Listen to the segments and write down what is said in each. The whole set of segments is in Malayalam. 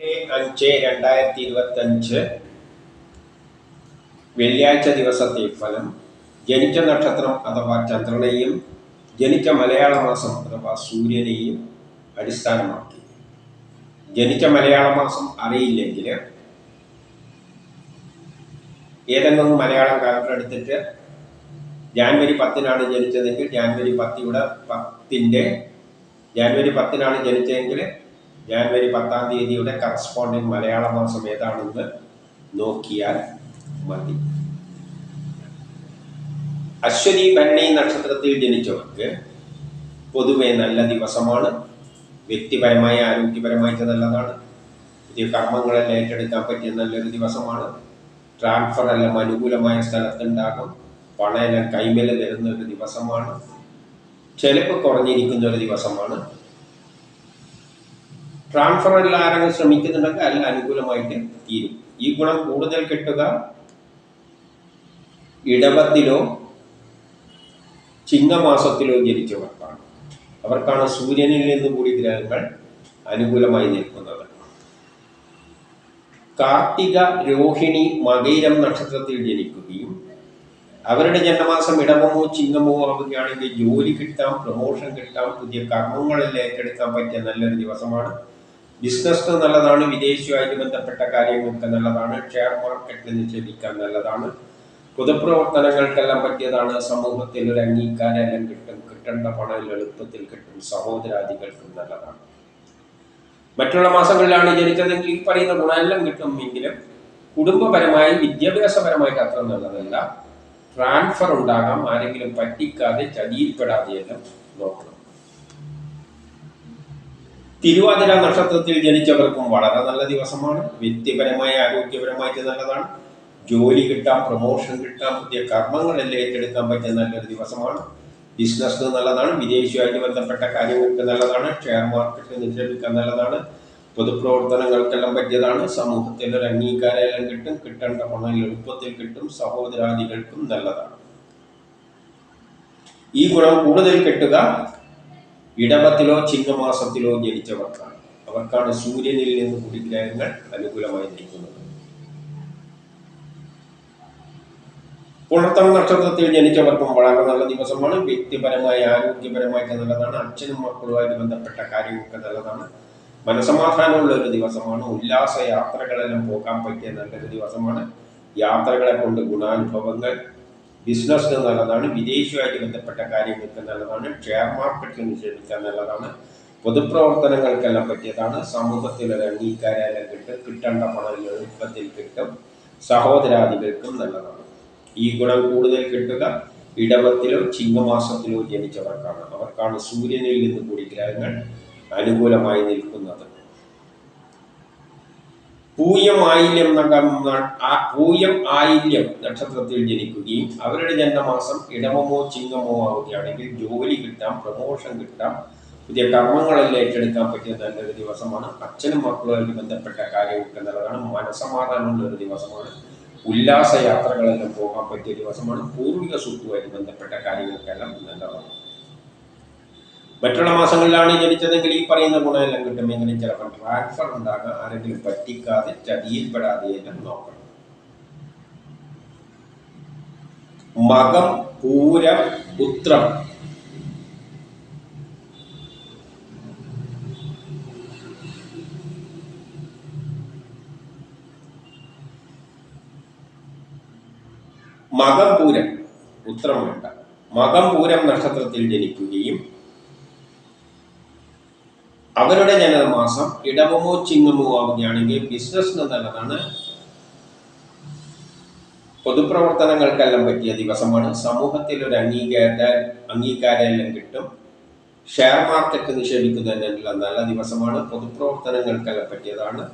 അഞ്ച് രണ്ടായിരത്തി ഇരുപത്തി അഞ്ച് വെള്ളിയാഴ്ച ദിവസത്തെ ഫലം ജനിച്ച നക്ഷത്രം അഥവാ ചന്ദ്രനെയും ജനിച്ച മലയാള മാസം അഥവാ സൂര്യനെയും അടിസ്ഥാനമാക്കി. ജനിച്ച മലയാള മാസം അറിയില്ലെങ്കിൽ ഏതെങ്കിലും മലയാളം കാലത്ത് എടുത്തിട്ട് ജാനുവരി പത്തിനാണ് ജനിച്ചതെങ്കിൽ ജാനുവരി പത്തിയുടെ പത്തിന്റെ ജാനുവരി പത്തിനാണ് ജനിച്ചതെങ്കിൽ ജാനുവരി പത്താം തീയതിയുടെ കറസ്പോണ്ടിങ് മലയാള മാസം ഏതാണെന്ന് നോക്കിയാൽ മതി. അശ്വതി ഭരണി നക്ഷത്രത്തിൽ ജനിച്ചവർക്ക് പൊതുവെ നല്ല ദിവസമാണ്. വ്യക്തിപരമായ ആരോഗ്യപരമായിട്ട് നല്ലതാണ്. പുതിയ കർമ്മങ്ങളെല്ലാം ഏറ്റെടുക്കാൻ പറ്റിയ നല്ലൊരു ദിവസമാണ്. ട്രാൻസ്ഫർ എല്ലാം അനുകൂലമായ സ്ഥലത്തുണ്ടാകും. പണമെല്ലാം കൈമേൽ വരുന്ന ഒരു ദിവസമാണ്. ചെലവ് കുറഞ്ഞിരിക്കുന്ന ഒരു ദിവസമാണ്. ട്രാൻസ്ഫർ എല്ലാം ആരെങ്കിലും ശ്രമിക്കുന്നുണ്ടെങ്കിൽ അല്ല അനുകൂലമായിട്ട് തീരും. ഈ ഗുണം കൂടുതൽ കിട്ടുക ഇടവത്തിലോ ചിങ്ങമാസത്തിലോ ജനിച്ചവർക്കാണ്. അവർക്കാണ് സൂര്യനിൽ നിന്നും കൂടി ഗ്രഹങ്ങൾ അനുകൂലമായി നിൽക്കുന്നത്. കാർത്തിക രോഹിണി മകൈരം നക്ഷത്രത്തിൽ ജനിക്കുകയും അവരുടെ ജന്മമാസം ഇടവമോ ചിങ്ങമോ ആവുകയാണെങ്കിൽ ജോലി കിട്ടാം പ്രൊമോഷൻ കിട്ടാം പുതിയ കർമ്മങ്ങളിൽ ഏറ്റെടുക്കാൻ പറ്റിയ നല്ലൊരു ദിവസമാണ് ബിസിനസ് നല്ലതാണ് വിദേശിയുമായിട്ട് ബന്ധപ്പെട്ട കാര്യങ്ങൾക്ക് നല്ലതാണ് ഷെയർ മാർക്കറ്റിൽ നിക്ഷേപിക്കാൻ നല്ലതാണ്. പൊതുപ്രവർത്തനങ്ങൾക്കെല്ലാം പറ്റിയതാണ് സമൂഹത്തിൽ ഒരു അംഗീകാരം കിട്ടും കിട്ടേണ്ട പണം എളുപ്പത്തിൽ കിട്ടും സഹോദരാദികൾക്കും നല്ലതാണ്. മറ്റുള്ള മാസങ്ങളിലാണ് ജനിച്ചതെങ്കിൽ ഈ പറയുന്ന ഗുണമെല്ലാം കിട്ടുമെങ്കിലും കുടുംബപരമായി വിദ്യാഭ്യാസപരമായിട്ട് അത്ര നല്ലതല്ല. ട്രാൻസ്ഫർ ഉണ്ടാകാം ആരെങ്കിലും പറ്റിക്കാതെ ചതിയിൽപ്പെടാതെ ചതിയിൽപ്പെടാതെയെല്ലാം നോക്കണം. തിരുവാതിര നക്ഷത്രത്തിൽ ജനിച്ചവർക്കും വളരെ നല്ല ദിവസമാണ്. വ്യക്തിപരമായ ആരോഗ്യപരമായിട്ട് നല്ലതാണ്. ജോലി കിട്ടാം പ്രൊമോഷൻ കിട്ടാം പുതിയ കർമ്മങ്ങളെല്ലാം ഏറ്റെടുക്കാൻ പറ്റിയ നല്ലൊരു ദിവസമാണ്. ബിസിനസ് നല്ലതാണ് വിദേശവുമായിട്ട് ബന്ധപ്പെട്ട കാര്യങ്ങൾക്ക് നല്ലതാണ് ഷെയർ മാർക്കറ്റിൽ നിക്ഷേപിക്കാൻ നല്ലതാണ് പൊതുപ്രവർത്തനങ്ങൾക്കെല്ലാം പറ്റിയതാണ്. സമൂഹത്തിൽ ഒരു അംഗീകാരമെല്ലാം കിട്ടും കിട്ടേണ്ട പണം എളുപ്പത്തിൽ കിട്ടും സഹോദരാദികൾക്കും നല്ലതാണ്. ഈ ഗുണം കൂടുതൽ കിട്ടുക ഇടവത്തിലോ ചിങ്ങമാസത്തിലോ ജനിച്ചവർക്കാണ്. അവർക്കാണ് സൂര്യനിൽ നിന്ന് കൂടി ഗ്രഹങ്ങൾ അനുകൂലമായി നിൽക്കുന്നത് പുണർത്തം നക്ഷത്രത്തിൽ ജനിച്ചവർക്കും വളരെ നല്ല ദിവസമാണ്. വ്യക്തിപരമായി ആരോഗ്യപരമായിട്ട് നല്ലതാണ്. അച്ഛനും മക്കളുമായി ബന്ധപ്പെട്ട കാര്യങ്ങളൊക്കെ നല്ലതാണ്. മനസമാധാനമുള്ള ഒരു ദിവസമാണ്. ഉല്ലാസ യാത്രകളെല്ലാം പോകാൻ പറ്റിയ നല്ലൊരു ദിവസമാണ്. യാത്രകളെ കൊണ്ട് ഗുണാനുഭവങ്ങൾ ബിസിനസ്സിന് നല്ലതാണ് വിദേശവുമായിട്ട് ബന്ധപ്പെട്ട കാര്യങ്ങൾക്ക് നല്ലതാണ് ഷെയർ മാർക്കറ്റിൽ നിക്ഷേപിക്കാൻ നല്ലതാണ് പൊതുപ്രവർത്തനങ്ങൾക്കെല്ലാം പറ്റിയതാണ് സമൂഹത്തിൽ ഒരു അംഗീകാരം കിട്ടും കിട്ടേണ്ട പണം എളുപ്പത്തിൽ കിട്ടും സഹോദരാദികൾക്കും നല്ലതാണ്. ഈ ഗുണം കൂടുതൽ കിട്ടുക ഇടവത്തിലോ ചിങ്ങമാസത്തിലോ ജനിച്ചവർക്കാണ്. അവർക്കാണ് സൂര്യനിൽ നിന്ന് കൂടി ഗ്രഹങ്ങൾ അനുകൂലമായി നിൽക്കുന്നത്. പൂയം ആയില്യം നടം പൂയം ആയില്യം നക്ഷത്രത്തിൽ ജനിക്കുകയും അവരുടെ ജന്മമാസം ഇടമമോ ചിങ്ങമോ ആവുകയാണെങ്കിൽ ജോലി കിട്ടാം പ്രമോഷൻ കിട്ടാം പുതിയ കർമ്മങ്ങളെല്ലാം ഏറ്റെടുക്കാൻ പറ്റിയ നല്ലൊരു ദിവസമാണ്. അച്ഛനും മക്കളുമായി ബന്ധപ്പെട്ട കാര്യങ്ങൾക്ക് നല്ലതാണ്. മനസമാധാനമുള്ള ഒരു ദിവസമാണ്. ഉല്ലാസ യാത്രകളെല്ലാം പോകാൻ പറ്റിയ ദിവസമാണ്. പൂർവിക സ്വത്തുമായി ബന്ധപ്പെട്ട കാര്യങ്ങൾക്കെല്ലാം നല്ലതാണ്. മറ്റുള്ള മാസങ്ങളിലാണ് ജനിച്ചതെങ്കിൽ ഈ പറയുന്ന ഗുണമെല്ലാം കിട്ടും. എങ്ങനെ ചിലപ്പോൾ ട്രാൻസ്ഫർ ഉണ്ടാകാൻ ആരെങ്കിലും പറ്റിക്കാതെ ചതിയിൽപ്പെടാതെ എല്ലാം നോക്കണം. മകം പൂരം ഉത്രം മകം പൂരം. ഉത്രം വേണ്ട. മകം പൂരം നക്ഷത്രത്തിൽ ജനിക്കുകയും അവരുടെ ജനനമാസം ഇടവമോ ചിങ്ങമോ ആവുകയാണെങ്കിൽ ബിസിനസ്സിന് നല്ലതാണ്. പൊതുപ്രവർത്തനങ്ങൾക്കെല്ലാം പറ്റിയ ദിവസമാണ് സമൂഹത്തിൽ ഒരു അംഗീകാര അംഗീകാരമെല്ലാം കിട്ടും. ഷെയർ മാർക്കറ്റ് നിക്ഷേപിക്കുന്നതിനെല്ലാം നല്ല ദിവസമാണ്. പൊതുപ്രവർത്തനങ്ങൾക്കെല്ലാം പറ്റിയതാണ്.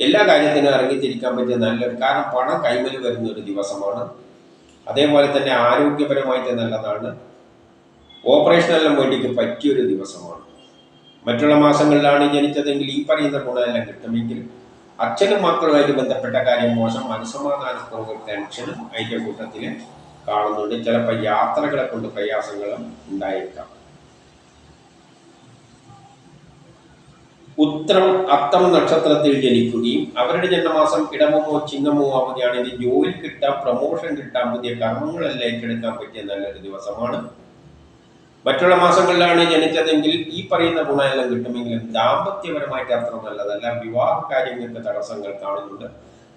എല്ലാ കാര്യത്തിനും ഇറങ്ങിത്തിരിക്കാൻ പറ്റിയ നല്ലൊരു കാരണം പണം കൈമൽ വരുന്ന ഒരു ദിവസമാണ്. അതേപോലെ തന്നെ ആരോഗ്യപരമായിട്ട് നല്ലതാണ്. ഓപ്പറേഷനെല്ലാം വേണ്ടിക്ക് പറ്റിയൊരു ദിവസമാണ്. മറ്റുള്ള മാസങ്ങളിലാണ് ജനിച്ചതെങ്കിൽ ഈ പറയുന്ന ഗുണമെല്ലാം കിട്ടുമെങ്കിൽ അച്ഛനും മക്കളുമായിട്ട് ബന്ധപ്പെട്ട കാര്യം മോശം മനസ്സമാധാനക്കുറവ് ടെൻഷനും അതിന്റെ കൂട്ടത്തിൽ കാണുന്നുണ്ട്. ചിലപ്പോൾ യാത്രകളെ കൊണ്ട് പ്രയാസങ്ങളും ഉണ്ടായേക്കാം. ഉത്രം അത്തം നക്ഷത്രത്തിൽ ജനിക്കുകയും അവരുടെ ജന്മമാസം ഇടമോ ചിങ്ങമോ ആവുകയാണെങ്കിൽ ജോലി കിട്ടാം പ്രമോഷൻ കിട്ടാം പുതിയ കർമ്മങ്ങളെല്ലാം ഏറ്റെടുക്കാൻ പറ്റിയ നല്ലൊരു ദിവസമാണ്. മറ്റുള്ള മാസങ്ങളിലാണ് ജനിച്ചതെങ്കിൽ ഈ പറയുന്ന ഗുണമെല്ലാം കിട്ടുമെങ്കിലും ദാമ്പത്യപരമായിട്ട് അത്ര നല്ലതല്ല. വിവാഹ കാര്യങ്ങൾക്ക് തടസ്സങ്ങൾ കാണുന്നുണ്ട്.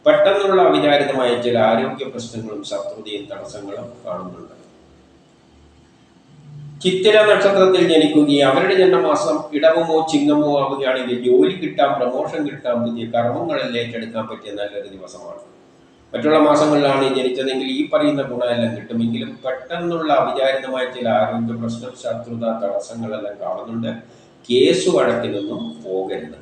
പെട്ടെന്നുള്ള അവിചാരിതമായ ചില ആരോഗ്യ പ്രശ്നങ്ങളും ശത്രുതയും തടസ്സങ്ങളും കാണുന്നുണ്ട്. ചിത്തിര നക്ഷത്രത്തിൽ ജനിക്കുകയും അവരുടെ ജന്മമാസം ഇടവമോ ചിങ്ങമോ ആവുകയാണെങ്കിൽ ജോലി കിട്ടാൻ പ്രമോഷൻ കിട്ടാൻ പുതിയ കർമ്മങ്ങളെല്ലാം ഏറ്റെടുക്കാൻ പറ്റിയ നല്ലൊരു ദിവസമാണ്. മറ്റുള്ള മാസങ്ങളിലാണ് ജനിച്ചതെങ്കിൽ ഈ പറയുന്ന ഗുണമെല്ലാം കിട്ടുമെങ്കിലും പെട്ടെന്നുള്ള അവിചാരിതമായ ചില ആരോഗ്യ പ്രശ്നം ശത്രുത തടസ്സങ്ങളെല്ലാം കാണുന്നുണ്ട്. കേസ് വഴക്കിനൊന്നും പോകരുത്.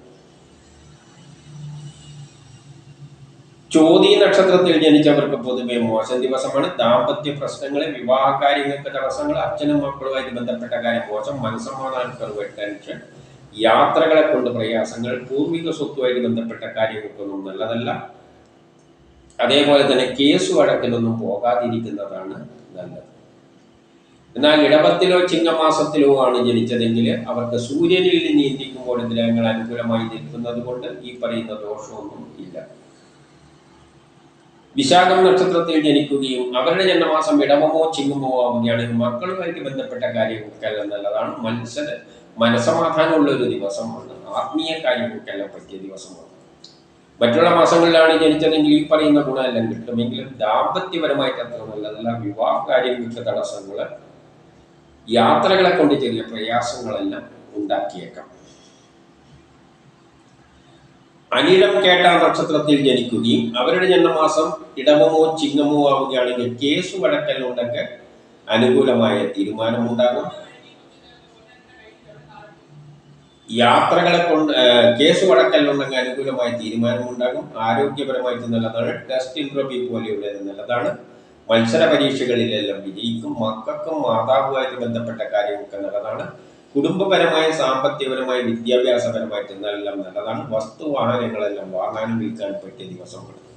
ചോതി നക്ഷത്രത്തിൽ ജനിച്ചവർക്ക് പൊതുവെ മോശം ദിവസമാണ്. ദാമ്പത്യ പ്രശ്നങ്ങൾ വിവാഹ കാര്യങ്ങൾക്ക് തടസ്സങ്ങൾ അച്ഛനും മക്കളുമായിട്ട് ബന്ധപ്പെട്ട കാര്യം മോശം മനസ്സമാധാനക്കുറവ് ടെൻഷൻ യാത്രകളെ കൊണ്ട് പ്രയാസങ്ങൾ പൂർവിക സ്വത്തുമായിട്ട് ബന്ധപ്പെട്ട കാര്യങ്ങൾക്കൊന്നും നല്ലതല്ല. അതേപോലെ തന്നെ കേസ് വഴക്കിലൊന്നും പോകാതിരിക്കുന്നതാണ് നല്ലത്. എന്നാൽ ഇടവത്തിലോ ചിങ്ങമാസത്തിലോ ആണ് ജനിച്ചതെങ്കിൽ അവർക്ക് സൂര്യനിൽ നീന്തിക്കുമ്പോൾ ഗ്രഹങ്ങൾ അനുകൂലമായി നിൽക്കുന്നത് കൊണ്ട് ഈ പറയുന്ന ദോഷമൊന്നും ഇല്ല. വിശാഖം നക്ഷത്രത്തിൽ ജനിക്കുകയും അവരുടെ ജന്മമാസം ഇടവമോ ചിങ്ങമോ ആവുകയാണെങ്കിൽ മക്കളുമായിട്ട് ബന്ധപ്പെട്ട കാര്യങ്ങൾക്കെല്ലാം നല്ലതാണ്. മനസ്സിന് മനസമാധാനമുള്ള ഒരു ദിവസമാണ് ആത്മീയ കാര്യങ്ങൾക്കെല്ലാം പറ്റിയ ദിവസമാണ്. മറ്റുള്ള മാസങ്ങളിലാണ് ജനിച്ചതെങ്കിൽ ഈ പറയുന്ന ഗുണമെല്ലാം കിട്ടുമെങ്കിലും ദാമ്പത്യപരമായിട്ട് അത്ര നല്ലതല്ല വിവാഹ കാര്യങ്ങൾക്ക് തടസ്സങ്ങൾ യാത്രകളെ കൊണ്ട് ചെറിയ പ്രയാസങ്ങളെല്ലാം ഉണ്ടാക്കിയേക്കാം. അനിലം കേട്ട നക്ഷത്രത്തിൽ ജനിക്കുകയും അവരുടെ ജന്മമാസം ഇടമോ ചിങ്ങമോ ആവുകയാണെങ്കിൽ കേസ് വഴക്കലുണ്ടെങ്കിൽ അനുകൂലമായ തീരുമാനമുണ്ടാകും. യാത്രകളെ കൊണ്ട് കേസ് വഴക്കല്ലുണ്ടെങ്കിൽ അനുകൂലമായ തീരുമാനമുണ്ടാകും. ആരോഗ്യപരമായിട്ട് നല്ലതാണ്. ടെസ്റ്റ് ഇൻട്രോപി പോലെയുള്ളത് നല്ലതാണ്. മത്സര പരീക്ഷകളിലെല്ലാം വിജയിക്കും. മക്കൾക്കും മാതാവുമായിട്ട് ബന്ധപ്പെട്ട കാര്യങ്ങളൊക്കെ നല്ലതാണ്. കുടുംബപരമായ സാമ്പത്തികപരമായ വിദ്യാഭ്യാസപരമായിട്ട് എല്ലാം നല്ലതാണ്. വസ്തു വാഹനങ്ങളെല്ലാം വാങ്ങാനും വിൽക്കാനും പറ്റിയ ദിവസമാണ്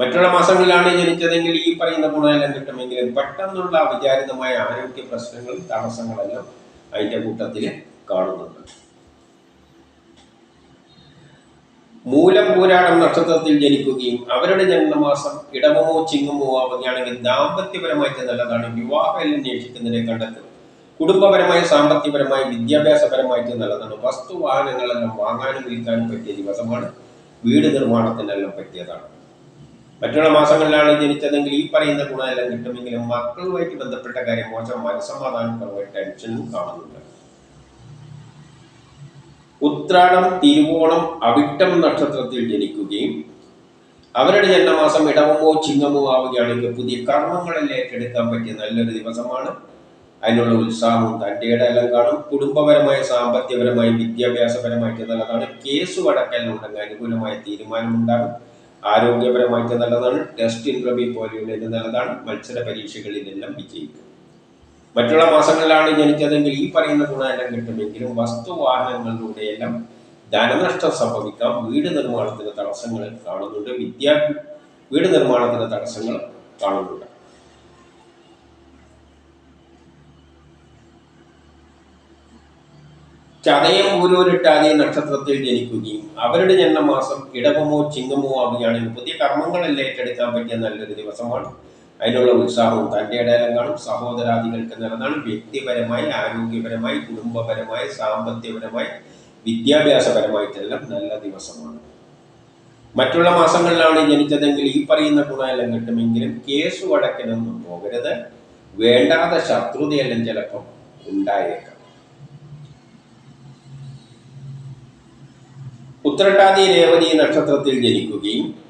മറ്റുള്ള മാസങ്ങളിലാണ് ജനിച്ചതെങ്കിൽ ഈ പറയുന്ന ഗുണമെല്ലാം കിട്ടുമെങ്കിലും പെട്ടെന്നുള്ള അവിചാരിതമായ ആരോഗ്യ പ്രശ്നങ്ങളും തടസ്സങ്ങളെല്ലാം അതിന്റെ കൂട്ടത്തിൽ കാണുന്നുണ്ട്. മൂലം പൂരാടം നക്ഷത്രത്തിൽ ജനിക്കുകയും അവരുടെ ജന്മമാസം ഇടമോ ചിങ്ങമോ ആവുകയാണെങ്കിൽ ദാമ്പത്യപരമായിട്ട് നല്ലതാണ്. വിവാഹം അന്വേഷിക്കുന്നതിനെ കണ്ടെത്തും കുടുംബപരമായി സാമ്പത്തികപരമായി വിദ്യാഭ്യാസപരമായിട്ട് നല്ലതാണ്. വസ്തു വാഹനങ്ങളെല്ലാം വാങ്ങാനും വിൽക്കാനും പറ്റിയ ദിവസമാണ്. വീട് നിർമ്മാണത്തിനെല്ലാം പറ്റിയതാണ്. മറ്റുള്ള മാസങ്ങളിലാണ് ജനിച്ചതെങ്കിൽ ഈ പറയുന്ന ഗുണമെല്ലാം കിട്ടുമെങ്കിലും മക്കളുമായിട്ട് ബന്ധപ്പെട്ട കാര്യം മോശം. കുറവ് ടെൻഷനും കാണുന്നുണ്ട്. ഉത്രാടം തിരുവോണം അവിട്ടം നക്ഷത്രത്തിൽ ജനിക്കുകയും അവരുടെ ജന്മമാസം ഇടവമോ ചിങ്ങമോ ആവുകയാണെങ്കിൽ പുതിയ കർമ്മങ്ങളിൽ ഏറ്റെടുക്കാൻ പറ്റിയ നല്ലൊരു ദിവസമാണ്. അതിനുള്ള ഉത്സാഹവും തന്റെ എല്ലാം കാണും. കുടുംബപരമായ സാമ്പത്തികപരമായ വിദ്യാഭ്യാസപരമായിട്ട് നല്ലതാണ്. കേസ് വടക്കലുണ്ടെങ്കിൽ അനുകൂലമായ തീരുമാനമുണ്ടാകും. ആരോഗ്യപരമായിട്ട് നല്ലതാണ്. ടെസ്റ്റ് ഇന്റർവ്യൂ പോലെയുള്ള ഇത് നല്ലതാണ്. മത്സര പരീക്ഷകളിലെല്ലാം വിജയിക്കും. മറ്റുള്ള മാസങ്ങളിലാണ് ജനിച്ചതെങ്കിൽ ഈ പറയുന്ന ഗുണമെല്ലാം കിട്ടുമെങ്കിലും വസ്തുവാഹനങ്ങളിലൂടെയെല്ലാം ധനനഷ്ടം സംഭവിക്കാം. വീട് നിർമ്മാണത്തിന് തടസ്സങ്ങൾ കാണുന്നുണ്ട്. വിദ്യാ വീട് നിർമ്മാണത്തിന് തടസ്സങ്ങൾ കാണുന്നുണ്ട്. ചതയം പൂരൂരിട്ടാതി നക്ഷത്രത്തിൽ ജനിക്കുകയും അവരുടെ ജന്മമാസം ഇടവമോ ചിങ്ങമോ ആവുകയാണെങ്കിൽ പുതിയ കർമ്മങ്ങളെല്ലാം ഏറ്റെടുക്കാൻ പറ്റിയ നല്ലൊരു ദിവസമാണ്. അതിനുള്ള ഉത്സാഹവും തന്റെ ഇടയിലും സഹോദരാദികൾക്ക് നടന്നാണ് വ്യക്തിപരമായി ആരോഗ്യപരമായി കുടുംബപരമായി സാമ്പത്തികപരമായി വിദ്യാഭ്യാസപരമായിട്ടെല്ലാം നല്ല ദിവസമാണ്. മറ്റുള്ള മാസങ്ങളിലാണ് ജനിച്ചതെങ്കിൽ ഈ പറയുന്ന ഗുണമെല്ലാം കിട്ടുമെങ്കിലും കേസ് വടക്കിനൊന്നും പോകരുത്. വേണ്ടാത്ത ശത്രുതയെല്ലാം ചിലപ്പം ഉണ്ടായേക്കാം. ഉത്രട്ടാതി രേവതി നക്ഷത്രത്തിൽ ജനിക്കുകയും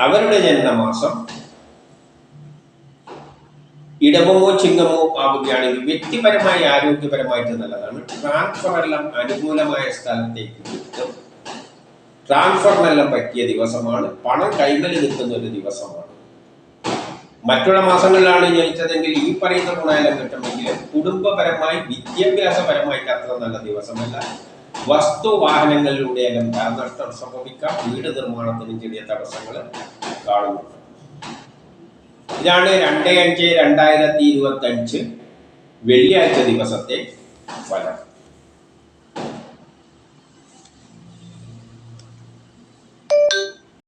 അവരുടെ ജനനമാസം ഇടവമോ ചിങ്ങമോ ആവുകയാണെങ്കിൽ വ്യക്തിപരമായി ആരോഗ്യപരമായിട്ട് നല്ലതാണ്. ട്രാൻസ്ഫർ എല്ലാം അനുകൂലമായ സ്ഥലത്തേക്ക് കിട്ടും. ട്രാൻസ്ഫറിനെല്ലാം പറ്റിയ ദിവസമാണ്. പണം കൈകളിൽ നിൽക്കുന്ന ഒരു ദിവസമാണ്. മറ്റുള്ള മാസങ്ങളിലാണ് ജനിച്ചതെങ്കിൽ ഈ പറയുന്ന ഗുണമെല്ലാം കിട്ടുമെങ്കിൽ കുടുംബപരമായി വിദ്യാഭ്യാസപരമായിട്ട് അത്ര നല്ല ദിവസമല്ല. വസ്തു വാഹനങ്ങളിലൂടെയെല്ലാം ധനനഷ്ടം സംഭവിക്കാം വീട് നിർമ്മാണത്തിനും ചെറിയ തടസ്സങ്ങൾ കാണുന്നുണ്ട് ഇതാണ് രണ്ട് അഞ്ച് രണ്ടായിരത്തി ഇരുപത്തി അഞ്ച് വെള്ളിയാഴ്ച ദിവസത്തെ ഫലം.